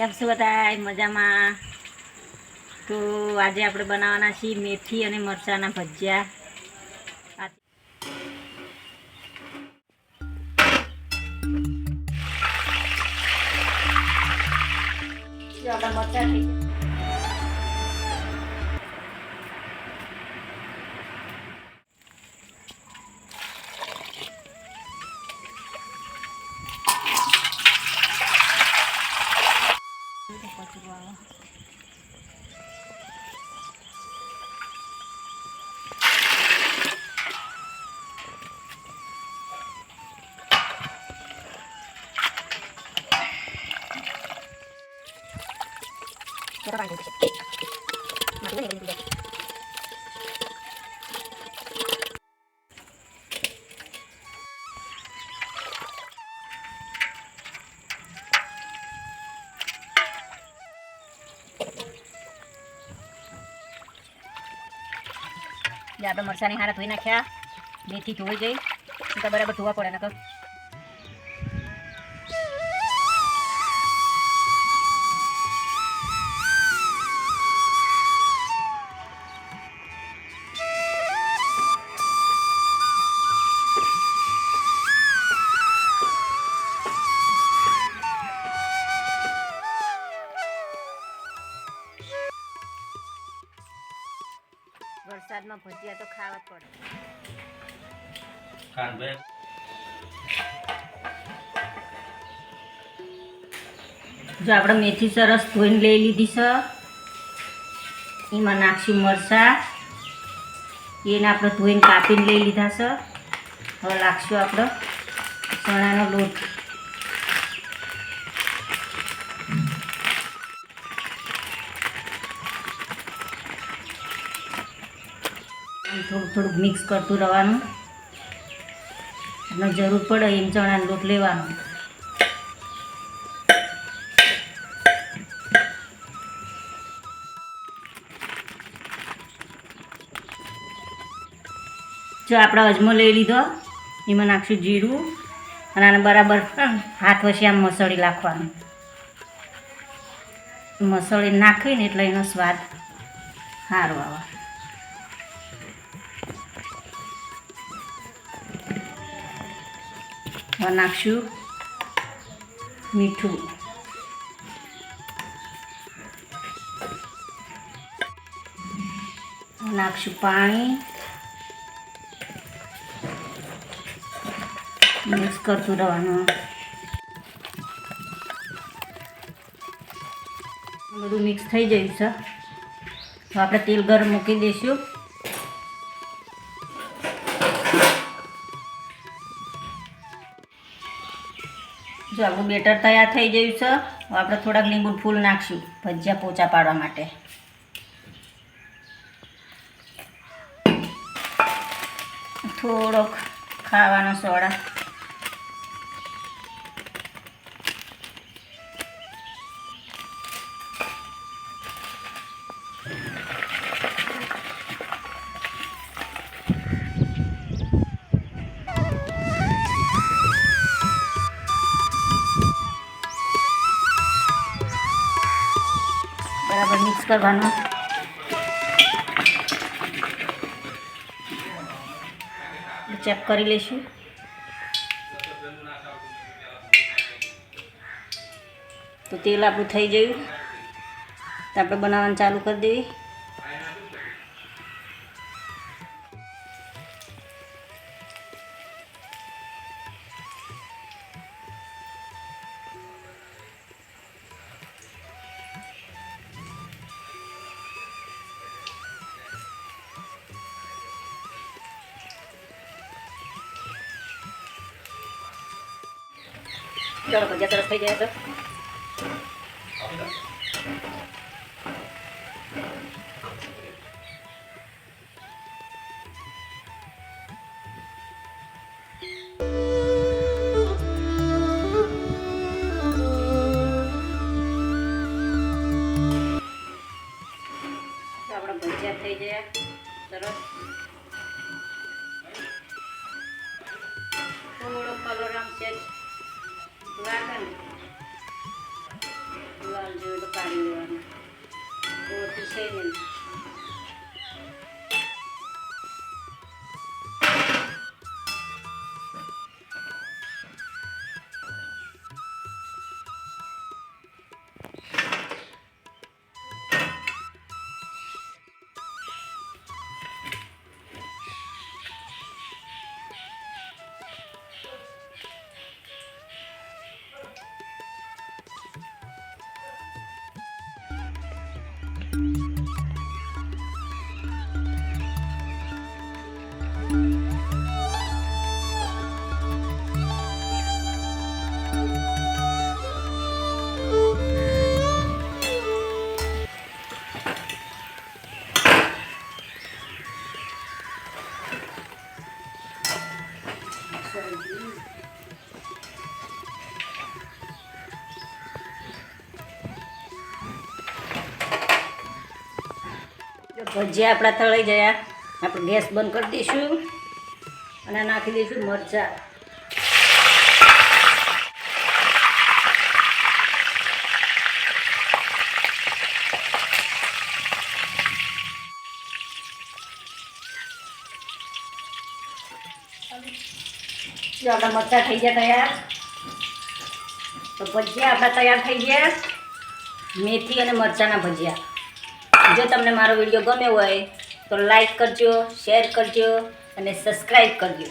કેમ છો બધા મજામાં તો આજે આપણે બનાવવાના છીએ મેથી અને મરચાંના ભજીયા આ- જો આપણા મરચાં થઈ ગયા. જે આપણે મરચાંની હારા ધોઈ નાખ્યા. મેથી ધોઈ જઈ તો બરાબર ધોવા પડે નકર. વરસાદમાં ભજીયા તો ખાવા જ પડે. કાનભાઈ જો આપણે મેથી સરસ ધોઈને લઈ લીધી છે. એમાં નાખશું મરચાં. એને આપણે ધોઈને કાપીને લઈ લીધા છે. હવે લાગશું આપણે ચણાનો લોટ. થોડું થોડુંક મિક્સ કરતું રહેવાનું. અને જરૂર પડે એમ ચણાનો લોટ લેવાનો. જો આપણે અજમો લઈ લીધો, એમાં નાખશું જીરું અને આને બરાબર હાથ વચ્ચે આમ મસળી નાખવાનું. મસળી નાખીને એટલે એનો સ્વાદ સારો આવે. નાખશું મીઠું. નાખશું પાણી. મિક્સ કરતું રહેવાનું. બધું મિક્સ થઈ ગયું છે. તો આપણે તેલ ગરમ મૂકી દઈશું. જો આપણું બેટર તૈયાર થઈ ગયું છે આપણે થોડાક લીંબુ ફૂલ નાખશું, ભજીયા પોચા પાડવા માટે. થોડોક ખાવાનો સોડા. બરાબર મિક્સ કરવાનું. ચેક કરી લઈશું. તો તેલ આપણું થઈ ગયું. તો આપણે બનાવવાનું ચાલુ કરી દેવી. ચાલો ભજીયા સરસ થઈ જાય તો તો આપણા ભજીયા થઈ ગયા સરસ થોડો કલર આમ છે ને લાલ જેવું કાઢી લેવાનું. તો છે ને. ભજીયા આપણા તળાઈ ગયા, આપણે ગેસ બંધ કરી દઈશું અને નાખી દઈશું મરચાં. જો આપણા મરચાં થઈ ગયા તૈયાર. તો ભજીયા આપણા તૈયાર થઈ ગયા. મેથી અને મરચાંના ભજીયા. જો તમને મારો વીડિયો ગમ્યો હોય તો લાઈક કરજો શેર કરજો અને સબસ્ક્રાઈબ કરજો.